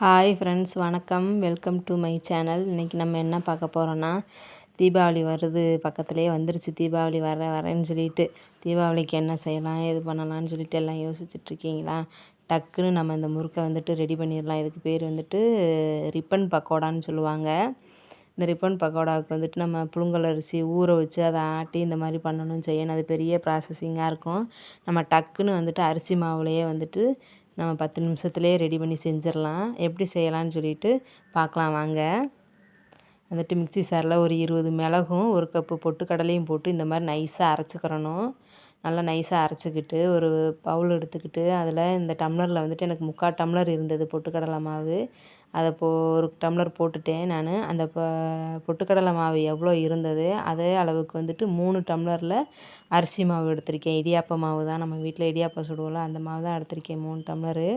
Hi friends வணக்கம். Welcome to my channel இன்றைக்கி நம்ம என்ன பார்க்க போகிறோன்னா தீபாவளி வருது பக்கத்துலேயே வந்துருச்சு தீபாவளி வர வரேன்னு சொல்லிட்டு தீபாவளிக்கு என்ன செய்யலாம் எது பண்ணலாம்னு சொல்லிட்டு எல்லாம் யோசிச்சுட்ருக்கீங்களா டக்குன்னு நம்ம இந்த முறுக்கை வந்துட்டு ரெடி பண்ணிடலாம். இதுக்கு பேர் வந்துட்டு ரிப்பன் பக்கோடான்னு சொல்லுவாங்க. இந்த ரிப்பன் பக்கோடாவுக்கு வந்துட்டு நம்ம புழுங்கல் அரிசி ஊற வச்சு அதை ஆட்டி இந்த மாதிரி பண்ணணும் செய்யணும். அது பெரிய ப்ராசஸிங்காக இருக்கும். நம்ம டக்குன்னு வந்துட்டு அரிசி மாவுலேயே வந்துட்டு நம்ம பத்து நிமிஷத்துலேயே ரெடி பண்ணி செஞ்சிடலாம். எப்படி செய்யலான்னு சொல்லிட்டு பார்க்கலாம் வாங்க. வந்துட்டு மிக்சி சாரில் ஒரு இருபது மிளகும் ஒரு கப்பு பொட்டுக்கடலையும் போட்டு இந்த மாதிரி நைஸாக அரைச்சிக்கிறணும். நல்லா நைஸாக அரைச்சிக்கிட்டு ஒரு பவுல் எடுத்துக்கிட்டு அதில் இந்த டம்ளரில் வந்துட்டு எனக்கு முக்கால் டம்ளர் இருந்தது பொட்டுக்கடலை மாவு. அதை போ ஒரு டம்ளர் போட்டுட்டேன் நான். அந்த ப பொட்டுக்கடலை மாவு எவ்வளோ இருந்தது அதே அளவுக்கு வந்துட்டு மூணு டம்ளரில் அரிசி மாவு எடுத்திருக்கேன். இடியாப்ப மாவு தான் நம்ம வீட்டில் இடியாப்பம் சுடுவோம்ல அந்த மாவு தான் எடுத்திருக்கேன் மூணு டம்ளரு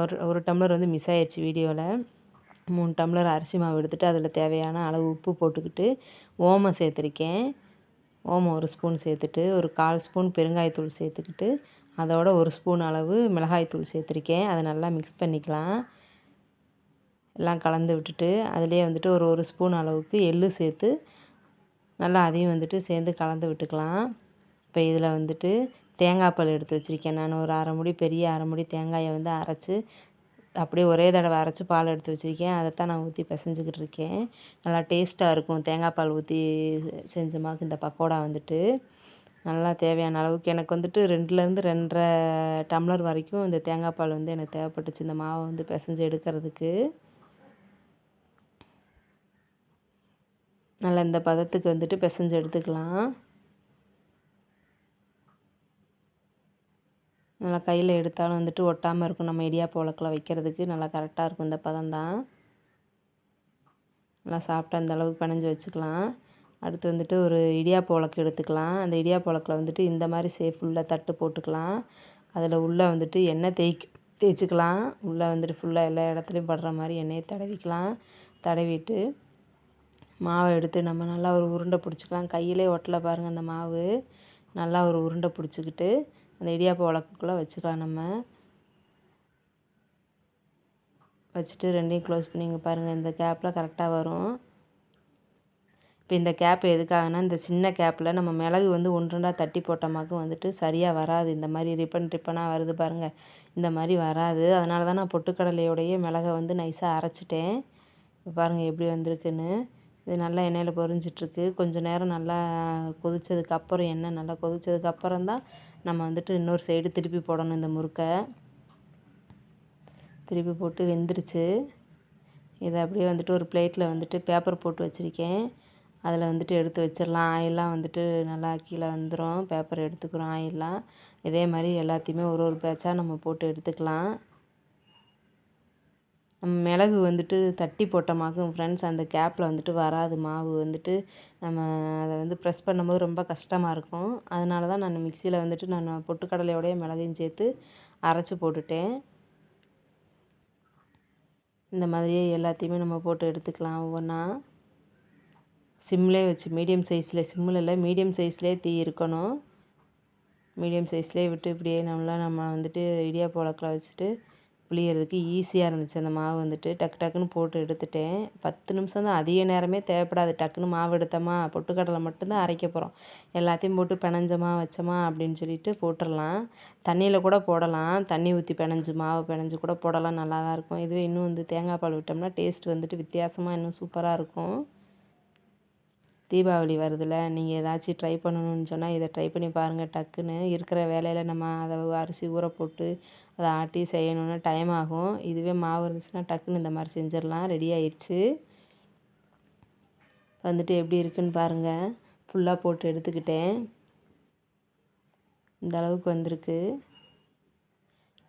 ஒரு ஒரு டம்ளர் வந்து மிஸ் ஆயிடுச்சு வீடியோவில் மூணு டம்ளர் அரிசி மாவு எடுத்துகிட்டு அதில் தேவையான அளவு உப்பு போட்டுக்கிட்டு ஓமம் சேர்த்துருக்கேன். ஓமம் ஒரு ஸ்பூன் சேர்த்துட்டு ஒரு கால் ஸ்பூன் பெருங்காயத்தூள் சேர்த்துக்கிட்டு அதோட ஒரு ஸ்பூன் அளவு மிளகாய்த்தூள் சேர்த்துருக்கேன். அதை நல்லா மிக்ஸ் பண்ணிக்கலாம். எல்லாம் கலந்து விட்டுட்டு அதிலே வந்துட்டு ஒரு ஒரு ஸ்பூன் அளவுக்கு எள்ளு சேர்த்து நல்லா அதையும் வந்துட்டு சேர்ந்து கலந்து விட்டுக்கலாம். இப்போ இதில் வந்துட்டு தேங்காய் பால் எடுத்து வச்சுருக்கேன். நான் ஒரு அரை முடி பெரிய அரை முடி தேங்காயை வந்து அரைச்சி அப்படியே ஒரே தடவை அரைச்சி பால் எடுத்து வச்சுருக்கேன். அதை தான் நான் ஊற்றி பிசைஞ்சிக்கிட்டு இருக்கேன். நல்லா டேஸ்ட்டாக இருக்கும். தேங்காய் பால் ஊற்றி செஞ்சமாக்கு இந்த பக்கோடா வந்துட்டு நல்லா தேவையான அளவுக்கு. எனக்கு வந்துட்டு ரெண்டுலேருந்து ரெண்டரை டம்ளர் வரைக்கும் இந்த தேங்காய் பால் வந்து எனக்கு தேவைப்பட்டுச்சு. இந்த மாவை வந்து பிசைஞ்சு எடுக்கிறதுக்கு. நல்லா இந்த பதத்துக்கு வந்துட்டு பிசைஞ்சு எடுத்துக்கலாம். கையில் எடுத்தாலும் வந்துட்டு ஒட்டாமல் இருக்கும். நம்ம இடியாப்ப உலக்கில் வைக்கிறதுக்கு நல்லா கரெக்டாக இருக்கும் இந்த பதம் தான் நல்லா சாப்பிட்டு அந்த அளவுக்கு பிணைஞ்சு வச்சுக்கலாம். அடுத்து வந்துட்டு ஒரு இடியாப்ப உலக்கு எடுத்துக்கலாம். அந்த இடியாப்ப உலக்கில் வந்துட்டு இந்த மாதிரி சேஃப் ஃபுல்லாக தட்டு போட்டுக்கலாம். அதில் உள்ளே வந்துட்டு எண்ணெய் தேய்க்க தேய்ச்சிக்கலாம். உள்ளே வந்துட்டு ஃபுல்லாக எல்லா இடத்துலையும் படுற மாதிரி எண்ணெயை தடவிக்கலாம். தடவிட்டு மாவை எடுத்து நம்ம நல்லா ஒரு உருண்டை பிடிச்சிக்கலாம். கையிலே ஒட்டலை பாருங்கள் அந்த மாவு. நல்லா ஒரு உருண்டை பிடிச்சிக்கிட்டு அந்த இடியாப்ப வழக்குக்குள்ளே வச்சுக்கலாம் நம்ம. வச்சுட்டு ரெண்டையும் க்ளோஸ் பண்ணி இங்கே பாருங்கள் இந்த கேப்பில் கரெக்டாக வரும். இப்போ இந்த கேப் எதுக்காகனா இந்த சின்ன கேப்பில் நம்ம மிளகு வந்து ஒன்றுண்டாக தட்டி போட்டோமாக்கும் வந்துட்டு சரியாக வராது. இந்த மாதிரி ரிப்பன் ரிப்பனாக வருது பாருங்கள் இந்த மாதிரி வராது. அதனால தான் நான் பொட்டுக்கடலையோடைய மிளகை வந்து நைஸாக அரைச்சிட்டேன். இப்போ பாருங்கள் எப்படி வந்திருக்குன்னு. இது நல்லா எண்ணெயில் பொரிஞ்சிட்ருக்கு. கொஞ்சம் நேரம் நல்லா கொதித்ததுக்கப்புறம் எண்ணெய் நல்லா கொதித்ததுக்கப்புறம் தான் நம்ம வந்துட்டு இன்னொரு சைடு திருப்பி போடணும் இந்த முறுக்கை. திருப்பி போட்டு வெந்துருச்சு. இதை அப்படியே வந்துட்டு ஒரு பிளேட்டில் வந்துட்டு பேப்பர் போட்டு வச்சுருக்கேன். அதில் வந்துட்டு எடுத்து வச்சிடலாம். ஆயிலெலாம் வந்துட்டு நல்லா கீழே வந்துடும் பேப்பர் எடுத்துக்கிறோம் ஆயிலெலாம் இதே மாதிரி எல்லாத்தையுமே ஒரு ஒரு பேட்சாக நம்ம போட்டு எடுத்துக்கலாம். நம்ம மிளகு வந்துட்டு தட்டி போட்டோமாக்கும் ஃப்ரெண்ட்ஸ் அந்த கேப்பில் வந்துட்டு வராது மாவு வந்துட்டு நம்ம அதை வந்து ப்ரெஸ் பண்ணும்போது ரொம்ப கஷ்டமாக இருக்கும். அதனால தான் நான் மிக்சியில் வந்துட்டு நான் பொட்டுக்கடலையோடைய மிளகையும் சேர்த்து அரைச்சி போட்டுட்டேன். இந்த மாதிரியே எல்லாத்தையுமே நம்ம போட்டு எடுத்துக்கலாம் ஒவ்வொன்றா சிம்லேயே வச்சு மீடியம் சைஸில் சிம்மில் இல்லை மீடியம் சைஸ்லேயே தீ இருக்கணும். மீடியம் சைஸ்லேயே விட்டு இப்படியே நம்மளாம் நம்ம வந்துட்டு இடியா உலக்கில் வச்சுட்டு புளியறதுக்கு ஈஸியாக இருந்துச்சு. அந்த மாவு வந்துட்டு டக்கு டக்குன்னு போட்டு எடுத்துட்டேன். பத்து நிமிஷம் தான். அதிக நேரமே தேவைப்படாது. டக்குன்னு மாவு எடுத்தோமா? பொட்டுக்கடலை மட்டும்தான் அரைக்க போகிறோம் எல்லாத்தையும் போட்டு பிணைஞ்சமா? வச்சோமா? அப்படின்னு சொல்லிட்டு போட்டுடலாம். தண்ணியில் கூட போடலாம். தண்ணி ஊற்றி பிணைஞ்சு மாவு பிணைஞ்சு கூட போடலாம். நல்லா தான் இருக்கும். இதுவே இன்னும் வந்து தேங்காய் பால் விட்டோம்னா டேஸ்ட் வந்துட்டு வித்தியாசமாக இன்னும் சூப்பராக இருக்கும். தீபாவளி வருதுல்ல நீங்கள் ஏதாச்சும் ட்ரை பண்ணணும்னு சொன்னால் இதை ட்ரை பண்ணி பாருங்கள் டக்குன்னு. இருக்கிற வேலையில் நம்ம அதை அரிசி ஊற போட்டு அதை ஆட்டி செய்யணுன்னா டைம் ஆகும். இதுவே மாவு இருந்துச்சுன்னா டக்குன்னு இந்த மாதிரி செஞ்சிடலாம். ரெடி ஆயிடுச்சு. வந்துட்டு எப்படி இருக்குன்னு பாருங்கள் ஃபுல்லாக போட்டு எடுத்துக்கிட்டேன். இந்த அளவுக்கு வந்திருக்கு.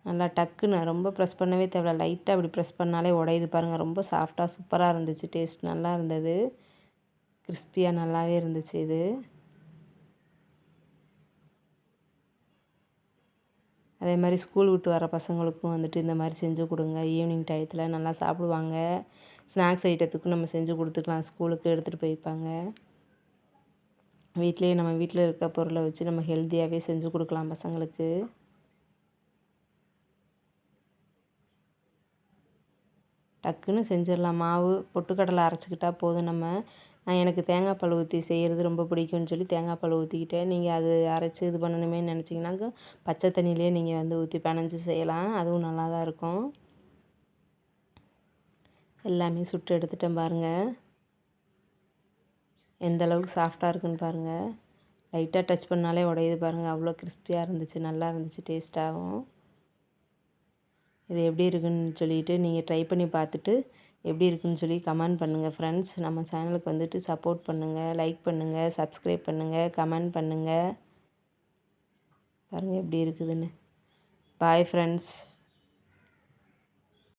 நல்லா டக்குன்னு ரொம்ப ப்ரெஸ் பண்ணவே தேவையில்ல. லைட்டாக அப்படி ப்ரெஸ் பண்ணாலே உடையுது பாருங்கள் ரொம்ப சாஃப்டாக சூப்பராக இருந்துச்சு. டேஸ்ட் நல்லா இருந்தது. கிறிஸ்பியாக நல்லாவே இருந்துச்சு இது. அதே மாதிரி ஸ்கூல் விட்டு வர பசங்களுக்கும் வந்துட்டு இந்த மாதிரி செஞ்சு கொடுங்க. ஈவினிங் டயத்தில் நல்லா சாப்பிடுவாங்க. ஸ்நாக்ஸ் ஐட்டத்துக்கும் நம்ம செஞ்சு கொடுத்துக்கலாம். ஸ்கூலுக்கு எடுத்துகிட்டு போய்ப்பாங்க. வீட்லேயே நம்ம வீட்டில் இருக்க பொருளை வச்சு நம்ம ஹெல்த்தியாகவே செஞ்சு கொடுக்கலாம் பசங்களுக்கு. டக்குன்னு செஞ்சிடலாம். மாவு பொட்டுக்கடலை அரைச்சிக்கிட்டால் போதும் நம்ம. எனக்கு தேங்காய் பால் ஊற்றி செய்கிறது ரொம்ப பிடிக்கும்னு சொல்லி தேங்காய் பால் ஊற்றிக்கிட்டேன் நீங்கள் அது அரைச்சி இது பண்ணணுமே நினச்சிங்கனாக்கா பச்சை தண்ணியிலே நீங்கள் வந்து ஊற்றி பினஞ்சி செய்யலாம். அதுவும் நல்லா தான் இருக்கும். எல்லாமே சுட்டு எடுத்துட்டேன் பாருங்கள் எந்த அளவுக்கு சாஃப்டாக இருக்குன்னு பாருங்கள் லைட்டாக டச் பண்ணாலே உடையுது பாருங்கள் அவ்வளோ கிறிஸ்பியாக இருந்துச்சு நல்லா இருந்துச்சு டேஸ்ட்டாகவும் இது எப்படி இருக்குன்னு சொல்லிட்டு நீங்கள் ட்ரை பண்ணி பார்த்துட்டு எப்படி இருக்குன்னு சொல்லி கமெண்ட் பண்ணுங்கள் ஃப்ரெண்ட்ஸ் நம்ம சேனலுக்கு வந்துட்டு சப்போர்ட் பண்ணுங்கள் லைக் பண்ணுங்கள் சப்ஸ்கிரைப் பண்ணுங்கள் கமெண்ட் பண்ணுங்கள் பாருங்கள் எப்படி இருக்குதுன்னு. Bye friends